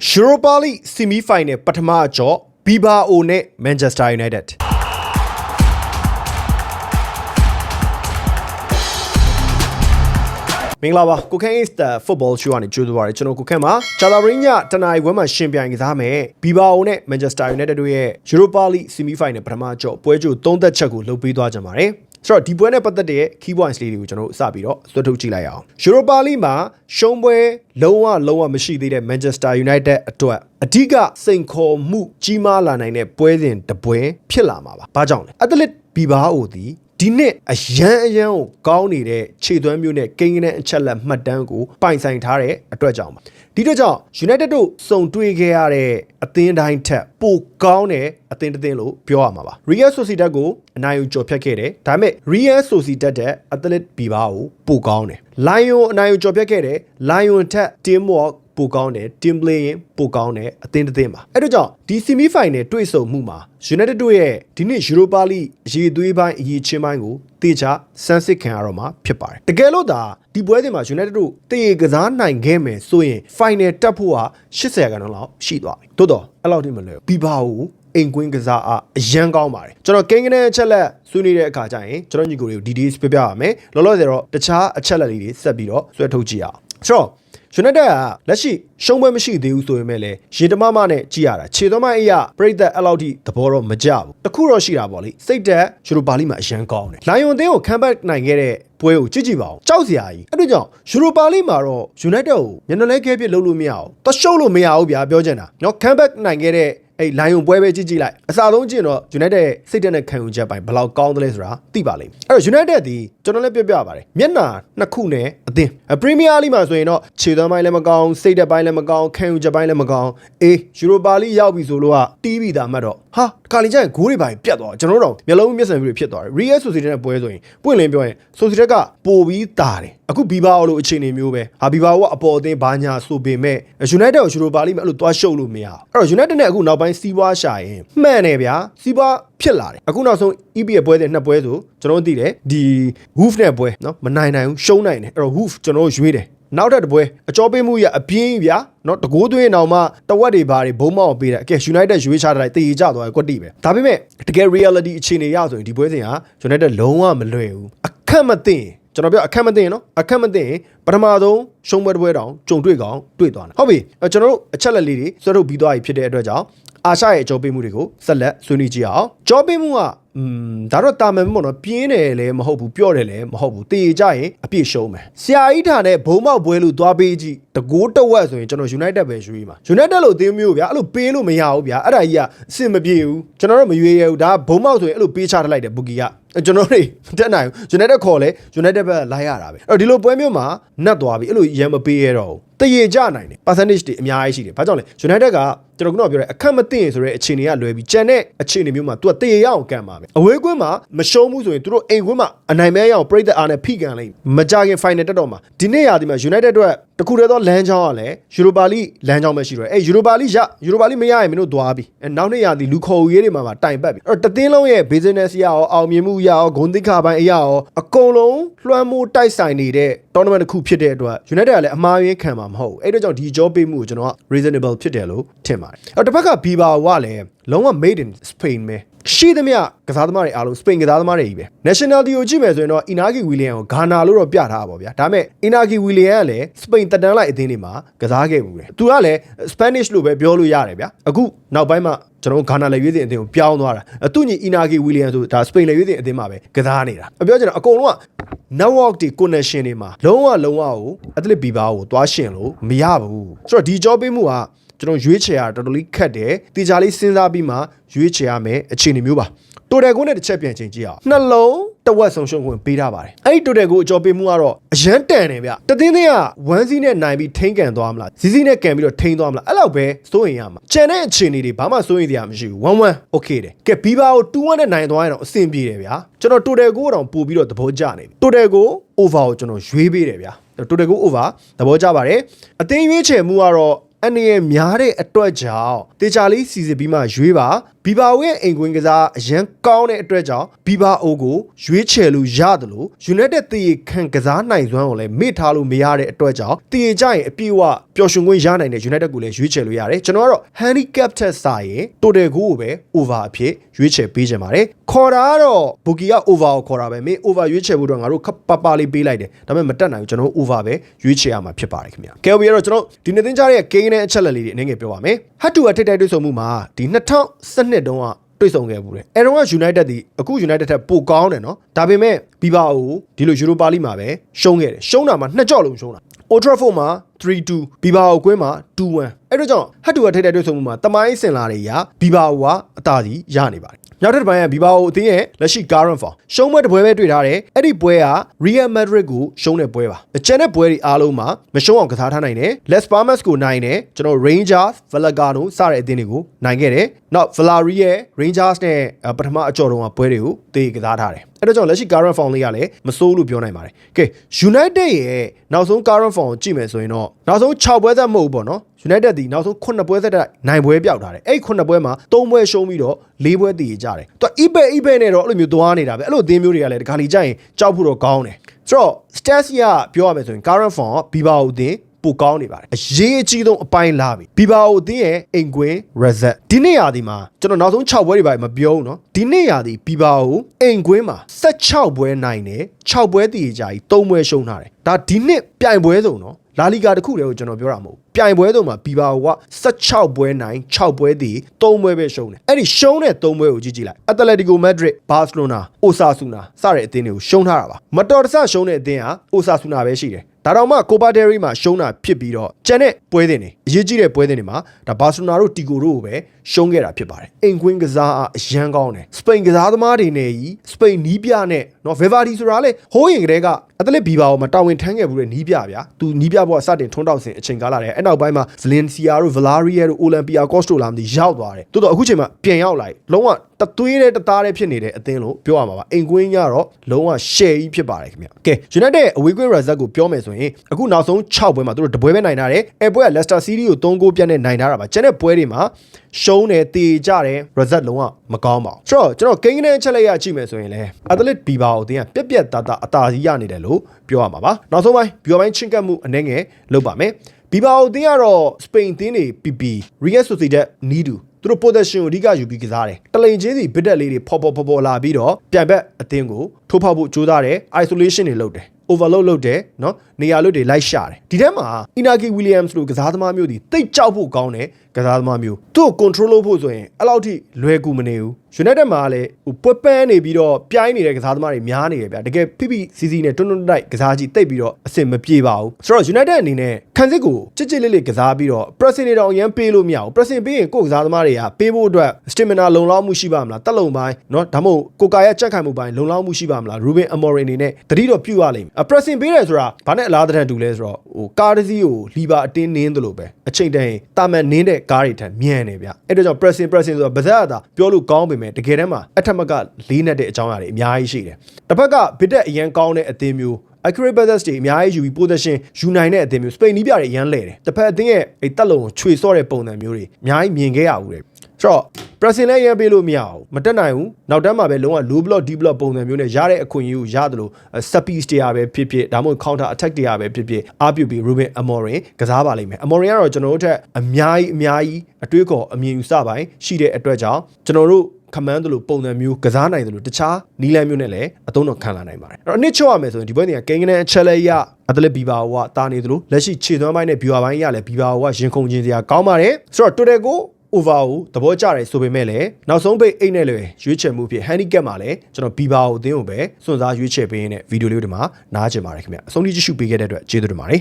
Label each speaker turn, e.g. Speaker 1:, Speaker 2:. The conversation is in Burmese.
Speaker 1: Europa League Semi Final ပထမအကြော့ Bilbao နဲ့ Manchester United မင်္ဂလာပါကိုခန့် is the football show ကနေကြိုးစားပါရကျွန်တော်ကိုခန့်ပါဂျာလာဘရင်းညတနင်္လာရီခွဲမှာရှင်ပြိုင်ကစားမယ်ဘီဘာအိုနဲ့ Manchester United တို့ရဲ့ Europa League Semi Final ပထမအကြော့ပွဲကြိုသုံးသက်ချက်ကိုလုပ်ပေးသွားကြပါမယ် ဆိုတော့ဒီပွဲနဲ့ပတ်သက်တဲ့ key points လေးတွေကိုကျွန်တော်တို့စပြီးတော့ဆွတ်ထုတ်ကြည့်လိုက်အောင် Europa League မှာရှုံးပွဲလုံးဝလုံးဝမရှိသေးတဲ့ Manchester United အတွက်အဓိကစိန်ခေါ်မှုကြီးမားလာနိုင်တဲ့ပွဲစဉ်တစ်ပွဲဖြစ်လာမှာပါ။ဘာကြောင့်လဲ။ Athletic Bilbao ဒီဒီနှစ်အရန်အရန်ကိုကောင်းနေတဲ့ခြေသွမ်းမျိုးနဲ့ကိန်းကနန်းအချက်လက်မှတ်တမ်းကိုပိုင်ဆိုင်ထားတဲ့အတွက်ကြောင့်ပါဒီအတွက်ကြောင့် United တို့စုံတွေ့ခဲ့ရတဲ့အသင်းတိုင်းထက်ပိုကောင်းတဲ့အသင်းတစ်သင်းလို့ပြောရမှာပါ Real Sociedad ကိုအနိုင်ယူကျော်ဖြတ်ခဲ့တယ်ဒါပေမဲ့ Real Sociedad တဲ့ Athletic Bilbao ကိုပိုကောင်းတယ် Lion အနိုင်ယူကျော်ဖြတ်ခဲ့တယ် Lion ထက် Teamwork ပိုကောင်းတယ် team play ရင်ပိုကောင်းတယ်အသင်းတစ်သင်းပါအဲ့တော့ကြောင့်ဒီ semi final တွေ့ဆုံမှုမှာ United တို့ရဲ့ဒီနှစ် Europa League ရေသွေးပိုင်းအရေးချင်းပိုင်းကိုတေချာစမ်းစစ်ခံရတော့မှာဖြစ်ပါတယ်တကယ်လို့သာဒီပွဲစဉ်မှာ United တို့တရေကစားနိုင်ခဲ့မယ်ဆိုရင် final တက်ဖို့ဟာ80ခန်းလောက်ရှိသွားပြီတိုးတော့အဲ့လောက်ထိမလွယ်ဘူးပြီးပါဦး အိမ်ကွင်းကစားအားအရန်ကောင်းပါတယ်ကျွန်တော်ကိန်းကနေအချက်လက်ဆွေးနွေးတဲ့အခါကျရင်ကျွန်တော်ညီကိုတွေကို details ပြပြရမယ်လောလောဆယ်တော့တခြားအချက်လက်လေးတွေဆက်ပြီးတော့ဆွဲထုတ်ကြည့်အောင်ဆိုတော့ယူနိုက်တက်ကလက်ရှိရှုံးပွဲမရှိသေးဘူးဆိုပေမဲ့လည်းရေတမမနဲ့ကြည်ရတာခြေသမိုင်းအရာပြိသက်အဲ့လောက်ထိသဘောတော့မကြဘူးတခုတော့ရှိတာပေါ့လေစိတ်တက်ယူရိုပါလိမှာအရန်ကောင်းတယ်လိုင်ယွန်တင်းကိုကမ်ဘက်နိုင်ခဲ့တဲ့ပွဲကိုကြည့်ကြည့်ပါအောင်ကြောက်စရာကြီးအဲ့ဒါကြောင့်ယူရိုပါလိမှာတော့ယူနိုက်တက်ကိုညနေလဲခဲပြစ်လုပ်လို့မရအောင်တရှုပ်လို့မရဘူးဗျာပြောချင်တာနော်ကမ်ဘက်နိုင်ခဲ့တဲ့ အဲ့လိုင်ယွန်ပွဲပဲကြည့်ကြည့်လိုက်အစားဆုံးကြည့်ရင်တော့ United ရဲ့စိတ်တက်နဲ့ခံယူချက်ပိုင်းဘယ်လောက်ကောင်းသလဲဆိုတာသိပါလိမ့်မယ်အဲ့တော့ United ဒီကျွန်တော်လည်းပြပြပါတယ်မျက်နှာနှစ်ခုနဲ့အသင်း Premier League မှာဆိုရင်တော့ခြေသွမ်းပိုင်းလည်းမကောင်းစိတ်တက်ပိုင်းလည်းမကောင်းခံယူချက်ပိုင်းလည်းမကောင်းအေး Europa League ရောက်ပြီဆိုလို့ကတီးပြီးသားမှတ်တော့ဟာတခါလင်ကျရင်ဂိုးတွေပိုင်းပြတ်သွားကျွန်တော်တို့တော့မျက်လုံးမျက်စံပြတွေဖြစ်သွားတယ် Real Sociedad နဲ့ပွဲဆိုရင်ပွင့်လင်းပြောရင် Sociedad ကပိုပြီးတာတယ်အခုဘီဘာလိုအခြေအနေမျိုးပဲဟာဘီဘာကအပေါ်အသင်းဘာညာဆိုပေမဲ့ United ကို Europa League မှာအဲ့လိုသွားရှုပ်လို့မရအောင်အဲ့တော့ United နဲ့အခုနောက်ပိုင်းစီးပွားရှာရင်မှန်တယ်ဗျာစီးပွားဖြစ်လာတယ်အခုနောက်ဆုံး EP ရဲ့ပွဲစဉ်နှစ်ပွဲဆိုကျွန်တော်တို့သိတယ်ဒီ Wolf နဲ့ပွဲเนาะမနိုင်နိုင်ဘူးရှုံးနိုင်တယ်အဲ့တော့ Wolf ကျွန်တော်တို့ရွေးတယ် နောက်ထပ်တပွဲအကြောပေးမှုရအပြင်းပြနော်တကိုးသွင်းအောင်မှတဝက်တွေဘာတွေဘုံမောင်းပေးတယ်အကဲ United ရွေးချတာတည်ကြသွားတယ်ကွက်တိပဲဒါပေမဲ့တကယ် reality အခြေအနေရဆိုရင်ဒီပွဲစဉ်ဟာ United လုံးဝမလွယ်ဘူးအခက်မသိရင်ကျွန်တော်ပြောအခက်မသိရင်နော်အခက်မသိရင် ပထမဆုံးရှုံးပွဲတစ်ပွဲတောင်ကြုံတွေ့ကောင်းတွေ့သွားတယ်ဟုတ်ပြီအဲ့ကျွန်တော်တို့အချက်လက်လေးတွေဆွဲထုတ်ပြီးသွားပြီဖြစ်တဲ့အတွက်ကြောင့်အာရှရဲ့အကြောပေးမှုတွေကိုဆက်လက်ဆွေးနွေးကြည့်အောင်ကြောပေးမှုကอืมဒါတော့တာမန်ပေါ့နော်ပြင်းတယ်လည်းမဟုတ်ဘူးပြော့တယ်လည်းမဟုတ်ဘူးတေကြရင်အပြည့်ရှုံးမယ်ဆရာကြီးထားတဲ့ဘုံမောက်ပွဲလို့သွားပေးကြည့်တကိုးတဝက်ဆိုရင်ကျွန်တော် United ပဲရွေးမှာ United လို့အသင်းမျိုးဗျာအဲ့လိုပေးလို့မရဘူးဗျာအဲ့ဒါကြီးကအဆင်မပြေဘူးကျွန်တော်တို့မရွေးရဘူးဒါဘုံမောက်ဆိုရင်အဲ့လိုပေးချထားလိုက်တယ်ဘူကီကကျွန်တော်တွေမတက်နိုင်ဘူး United ခေါ်လဲ United ဘက်လိုက်ရတာပဲအဲ့တော့ဒီလိုပွဲမျိုးမှာနှက်သွားပြီအဲ့လိုရမ်းမပေးရတော့ဘူး တရေကြနိုင်တယ် percentage တွေအများကြီးရှိတယ်ဘာကြောင့်လဲ United ကကျွန်တော်ကတော့ပြောတယ်အခက်မသိရင်ဆိုတဲ့အခြေအနေကလွယ်ပြီးကြံတဲ့အခြေအနေမျိုးမှာ तू ကတရေရအောင်ကန်ပါမယ်အဝေးကွင်းမှာမရှုံးဘူးဆိုရင်သူတို့အိမ်ကွင်းမှာအနိုင်မဲရအောင်ပြိသက်အားနဲ့ဖိကန်လိုက်မကြခင် final တက်တော့မှာဒီနေ့ရာဒီမှာ United အတွက်တခုတည်းသောလမ်းကြောင်းကလည်း Europa League လမ်းကြောင်းပဲရှိတော့အဲ Europa League ရ Europa League မရရင်မင်းတို့သွားပြီအဲနောက်နေ့ရာဒီလူခေါ်ရေးတွေမှာတိုင်ပတ်ပြီအဲ့တော့တသင်းလုံးရဲ့ business ရအောင်အောင်မြင်မှုရအောင်ဂုဏ်သိက္ခာပိုင်းအရအောင်အကုန်လုံးလွှမ်းမိုးတိုက်ဆိုင်နေတဲ့ tournament တစ်ခုဖြစ်တဲ့အတွက် United ကလည်းအမှားယွင်းခံမှာမဟုတ်ဘူးအဲ့ဒါကြောင့်ဒီကြောပေးမှုကိုကျွန်တော်က reasonable ဖြစ်တယ်လို့ထင်ပါတယ်အဲ့တော့တစ်ဖက်က Biba ကလည်းလုံးဝ made in Spain ပဲရှိသမျှကစားသမားတွေအားလုံးစပိန်ကစားသမားတွေကြီးပဲ nationality ကိုကြည့်မယ်ဆိုရင်တော့ Inaki William ကိုဂါနာလို့တော့ပြထားတာပေါ့ဗျာဒါပေမဲ့ Inaki William ကလည်းစပိန်တက်တန်းလိုက်အသင်းတွေမှာကစားခဲ့မှုတယ်သူကလည်း Spanish လို့ပဲပြောလို့ရတယ်ဗျာအခုနောက်ပိုင်းမှာကျွန်တော်ဂါနာလေရွေးစင်အသင်းကိုပြောင်းသွားတာအသူညီ Inaki William ဆိုဒါစပိန်လေရွေးစင်အသင်းမှာပဲကစားနေတာအပြောချင်တာအကုန်လုံးက network တွေ connection တွေမှာလုံးဝလုံးဝကို athlete ဘီဘာကိုသွားရှင်လို့မရဘူးဆိုတော့ဒီ job ပေးမှုကကျွန်တော်ရွေးချယ်ရတာတော်တော်လေးခက်တယ်တေချာလေးစဉ်းစားပြီးမှရွေးချယ်ရမယ်အခြေအနေမျိုးပါ တိုတယ်ကုန်းနဲ့တစ်ချက်ပြန်ချိန်ကြည့်အောင်နှလုံးတဝက်ဆုံးရှုံးခွင့်ပေးထားပါတယ်အဲ့ဒီတိုတယ်ကိုအကျော်ပေးမှုကတော့အရန်တန်တယ်ဗျတသင်းသင်းကဝမ်းစီးနဲ့နိုင်ပြီးထိန်းကန်သွားမလားဇီးဇီးနဲ့ကန်ပြီးတော့ထိန်းသွားမလားအဲ့လောက်ပဲစိုးရင်ရမှာကြံတဲ့အခြေအနေတွေဘာမှစိုးရင်စရာမရှိဘူး1 1 okay တယ်ကဲဘီဘာကို2 1နဲ့နိုင်သွားရင်တော့အဆင်ပြေတယ်ဗျာကျွန်တော်တိုတယ်ကိုတော့ပို့ပြီးတော့သဘောကျနေပြီတိုတယ်ကို over ကိုကျွန်တော်ရွေးပေးတယ်ဗျာတိုတယ်ကို over သဘောကျပါတယ်အသင်းရွေးချယ်မှုကတော့ အနေရများတဲ့အတွက်ကြောင့်တေချာလေးစီစစ်ပြီးမှရွေးပါဘီဘာအိုရဲ့အိမ်ကွင်းကစားအရန်ကောင်းတဲ့အတွက်ကြောင့်ဘီဘာအိုကိုရွေးချယ်လို့ရတယ်လို့ United တည်ခံကစားနိုင်စွမ်းကိုလည်းမေ့ထားလို့မရတဲ့အတွက်ကြောင့်တည်ကြရင်အပြည့်အဝပျော်ရွှင်ခွင့်ရနိုင်တဲ့ United ကိုလည်းရွေးချယ်လို့ရတယ်ကျွန်တော်ကတော့ handicap ထက်စာရင် total goal ကိုပဲ over အဖြစ်ရွေးချယ်ပေးချင်ပါတယ်ခေါ်တာကတော့ဘူကီက over ကိုခေါ်တာပဲမင်း over ရွေးချယ်ဖို့တော့ငါတို့ခပ်ပပလေးပေးလိုက်တယ်ဒါပေမဲ့မတက်နိုင်ဘူးကျွန်တော် over ပဲရွေးချယ်ရမှာဖြစ်ပါတယ်ခင်ဗျာကဲဘီကတော့ကျွန်တော်ဒီနေ့သင်ကြားတဲ့ game နဲ့အချက်လက်လေးတွေအနေငယ်ပြောပါမယ် hat to အထိတ်တိုက်တွေ့ဆုံမှုမှာဒီ2012တုန်းကတွေ့ဆုံခဲ့ဘူးတယ်အဲတော့က United ဒီအခု United ထက်ပိုကောင်းတယ်နော်ဒါပေမဲ့ဘီဘာအိုဒီလို Europa League မှာပဲရှုံးခဲ့တယ်ရှုံးတာမှာနှစ်ကြော့လုံးရှုံးတာ Old Trafford မှာ3-2ဘီဘာအိုကွင်းမှာ2-1အဲ့တော့ကြောင့်ဟတ်တူကထိတဲ့တွေ့ဆုံမှုမှာတမိုင်းစင်လာတွေရာဘီဘာအိုကအသာစီရနေပါတယ် နောက်တစ်ပိုင်းကဘီဘာအိုအသင်းရဲ့လက်ရှိ current form ရှုံးပွဲတစ်ပွဲပဲတွေ့ထားတယ်အဲ့ဒီပွဲက Real Madrid ကိုရှုံးတဲ့ပွဲပါအကျန်တဲ့ပွဲတွေအားလုံးမှာမရှုံးအောင်ကစားထားနိုင်တယ် Les Palmas ကိုနိုင်တယ်ကျွန်တော် Rangers Vallecano စတဲ့အသင်းတွေကိုနိုင်ခဲ့တယ်နောက် Villarreal Rangers နဲ့ပထမအကြော်တုန်းကပွဲတွေကိုတေးကစားထားတယ်အဲ့တော့ကြောင့်လက်ရှိ current form လေးကလည်းမစိုးလို့ပြောနိုင်ပါတယ်ကဲ United ရဲ့နောက်ဆုံး current form ကိုကြည့်မယ်ဆိုရင်တော့နောက်ဆုံး6ပွဲသက်မဟုတ်ဘူးပေါ့နော် United ဒီနောက်ဆုံး9ပွဲသက်တဲ့နိုင်ပွဲပြောက်ထားတယ်အဲ့9ပွဲမှာ3ပွဲရှုံးပြီးတော့4ပွဲတည်ကြတယ်သူက eBay eBay နဲ့တော့အဲ့လိုမျိုးသွားနေတာပဲအဲ့လိုအသင်းမျိုးတွေကလည်းဒီခါလီကြရင်ကြောက်ဖို့တော့ကောင်းတယ်ဆိုတော့ stats ကပြောရမယ်ဆိုရင် current form က Biba ကိုအသင်း ပိုကောင်းနေပါတယ်အရေးအကြီးဆုံးအပိုင်းလာပြီဘီဘာအိုအသင်းရဲ့အိမ်ကွင်း reset ဒီနေ့ရာဒီမှာကျွန်တော်နောက်ဆုံး6ပွဲတွေပါမပြောဘူးเนาะဒီနေ့ရာဒီဘီဘာအိုအိမ်ကွင်းမှာ16ပွဲနိုင်တယ်6ပွဲတည်ကြကြီး3ပွဲရှုံးထားတယ်ဒါဒီနှစ်ပြိုင်ပွဲစုံเนาะလာလီဂါတခုတည်းကိုကျွန်တော်ပြောတာမဟုတ်ဘူးပြိုင်ပွဲစုံမှာဘီဘာအိုက16ပွဲနိုင်6ပွဲတည်3ပွဲပဲရှုံးတယ်အဲ့ဒီရှုံးတဲ့3ပွဲကိုကြည့်ကြည့်လိုက်အက်တလက်တီကိုမက်ဒရစ်ဘာစီလိုနာအိုဆာဆူနာစတဲ့အသင်းတွေကိုရှုံးထားတာပါမတော်တဆရှုံးတဲ့အသင်းဟာအိုဆာဆူနာပဲရှိတယ် ဒါတော့မှကိုပါဒယ်ရီမှာရှုံးတာဖြစ်ပြီးတော့ကျန်တဲ့ပွဲတင်တွေအရေးကြီးတဲ့ပွဲတင်တွေမှာဒါဘာစီလိုနာတို့တီကိုတို့ကိုပဲ ရှုံးခဲ့တာဖြစ်ပါတယ်အိမ်ကွင်းကစားအားအရန်ကောင်းတယ်စပိန်ကစားသမားတွေနဲ့ကြီးစပိန်နီးပြနဲ့နော်ဗေဗာဒီဆိုတာလေဟိုးရင်ကလေးကအတလက်ဘီဘာကိုမတာဝန်ထမ်းခဲ့ဘူးတဲ့နီးပြဗျာသူနီးပြဘောကစတင်ထွန်းတောက်စဉ်အချိန်ကာလတဲ့အဲ့နောက်ပိုင်းမှာဗလင်စီယာတို့ဗလာရီယာတို့အိုလံပီယာကော့စတိုလာမသိရောက်သွားတယ်တိုးတော့အခုချိန်မှာပြန်ရောက်လာလုံးဝတသွေးတဲ့တသားတဲ့ဖြစ်နေတဲ့အသင်းလို့ပြောရမှာပါအိမ်ကွင်းကတော့လုံးဝ share ကြီးဖြစ်ပါတယ်ခင်ဗျကဲ United အဝေးကွင်း result ကိုပြောမယ်ဆိုရင်အခုနောက်ဆုံး6ပွဲမှာသူတို့တပွဲပဲနိုင်ထားတယ်အဲပွဲက Leicester City ကို3ဂိုးပြတ်နဲ့နိုင်ထားတာပါကျန်တဲ့ပွဲတွေမှာရှုံတယ်တေကြတယ် result လုံးဝမကောင်းပါဘူးဆိုတော့ကျွန်တော်ကိန်းကနေချက်လိုက်ရကြည့်မယ်ဆိုရင်လည်း Athletic Bilbao အသင်းကပြက်ပြက်သားသားအသာစီးရနေတယ်လို့ပြောရမှာပါနောက်ဆုံးပိုင်းဘီယိုပိုင်းချင်းကပ်မှုအနေငယ်လုပ်ပါမယ်ဘီဘာအိုအသင်းကတော့စပိန်အသင်းတွေ PP Real Sociedad နီးတူသူတို့ possession ကိုအဓိကယူပြီးကစားတယ်တလိန်ချင်းစီဘစ်တက်လေးတွေဖော်ဖော်ဖော်ဖော်လာပြီးတော့ပြန်ဘက်အသင်းကိုထိုးဖောက်ဖို့ကြိုးစားတယ် isolation တွေလုပ်တယ် overload လုပ်တယ်เนาะနေရာလွတ်တွေလိုက်ရှာတယ်ဒီထဲမှာ Inaki Williams လို့ကစားသမားမျိုးဒီတိတ်ကြောက်ဖို့ကောင်းတယ် ကစားသမားမျိုးသူ့ကို control လုပ်ဖို့ဆိုရင်အဲ့လောက်ထိလွယ်ကူမနေဘူး United မှာလည်းဟိုပွက်ပန်းနေပြီးတော့ပြိုင်းနေတဲ့ကစားသမားတွေများနေတယ်ဗျတကယ်ဖိဖိစီစီနဲ့တွန်းတွန်းတိုက်ကစားကြည့်တိတ်ပြီးတော့အဆင်မပြေပါဘူးဆိုတော့ United အနေနဲ့ခံစစ်ကိုကြစ်ကြစ်လေးလေးကစားပြီးတော့ pressing တွေတော့အရင်ပေးလို့မရဘူး pressing ပေးရင်ကိုယ်ကစားသမားတွေကပေးဖို့အတွက် stamina လုံလောက်မှုရှိပါမလားတက်လုံပိုင်းเนาะဒါမှမဟုတ်ကိုကာရဲ့ကြက်ခိုင်မှုပိုင်းလုံလောက်မှုရှိပါမလား Ruben Amorim အနေနဲ့တတိတော့ပြုတ်ရလိမ့်မယ် pressing ပေးတယ်ဆိုတာဘာနဲ့အလားတန်တူလဲဆိုတော့ဟိုကားတစ်စီးကိုလီဘာအတင်းနင်းသလိုပဲအချိန်တန်တာမန်နင်းတဲ့ ကားတွေထက်မြန်နေဗျအဲ့ဒါကြောင့် pressing pressing ဆိုတာဗဇက်အသာပြောလို့ကောင်းပေမဲ့တကယ်တမ်းမှာအထက်မကလေးနဲ့တဲ့အကြောင်းအရာတွေအများကြီးရှိတယ်တစ်ဖက်ကဘစ်တက်အရန်ကောင်းတဲ့အသင်းမျိုး accurate passes တွေအများကြီးယူပြီး position ယူနိုင်တဲ့အသင်းမျိုး Spain နီးပြတွေအရန်လဲတယ်တစ်ဖက်အသင်းရဲ့အဲ့တက်လုံးကိုခြွေစော့တဲ့ပုံစံမျိုးတွေအများကြီးမြင်ခဲ့ရဘူးတဲ့ ဆိုတော့ pressing လည်းရမ်းပေးလို့မရဘူးမတက်နိုင်ဘူးနောက်တန်းမှာပဲလုံးဝ low block deep block ပုံစံမျိုးနဲ့ရတဲ့အခွင့်အရေးကိုရတယ်လို့ set piece တရားပဲဖြစ်ဖြစ်ဒါမှမဟုတ် counter attack တရားပဲဖြစ်ဖြစ်အားပြုပြီး Ruben Amorim ကစားပါလိမ့်မယ် Amorim ကတော့ကျွန်တော်တို့ထက်အများကြီးအများကြီးအတွေးခေါ်အမြင်ယူဆပိုင်းရှိတဲ့အတွက်ကြောင့်ကျွန်တော်တို့ခမန်းတယ်လို့ပုံစံမျိုးကစားနိုင်တယ်လို့တခြားနီးလန်းမျိုးနဲ့လည်းအသုံးတော်ခံလာနိုင်ပါတယ်အဲ့တော့အနစ်ချော့ရမယ်ဆိုရင်ဒီဘက်တွေကကိန်းကနေအချက်လက်ရအတလက်ဘီဘာဝါတာနေတယ်လို့လက်ရှိခြေသွမ်းပိုင်းနဲ့ဘီဝါပိုင်းရလည်းဘီဘာဝါရင်ခုန်ခြင်းစရာကောင်းပါတယ်ဆိုတော့တော်တယ်ကို over ကိုသဘောကျတယ်ဆိုပေမဲ့လည်းနောက်ဆုံးပိတ်အိတ်နဲ့လည်းရွေးချယ်မှုဖြစ် handicap မှာလည်းကျွန်တော် Biba ကိုအသင်းကိုပဲစွန့်စားရွေးချယ်ပေးရင်းနဲ့ဗီဒီယိုလေးတွေမှာနားကျင်ပါတယ်ခင်ဗျအဆုံးထိကြည့်ရှုပေးခဲ့တဲ့အတွက်ကျေးဇူးတင်ပါတယ်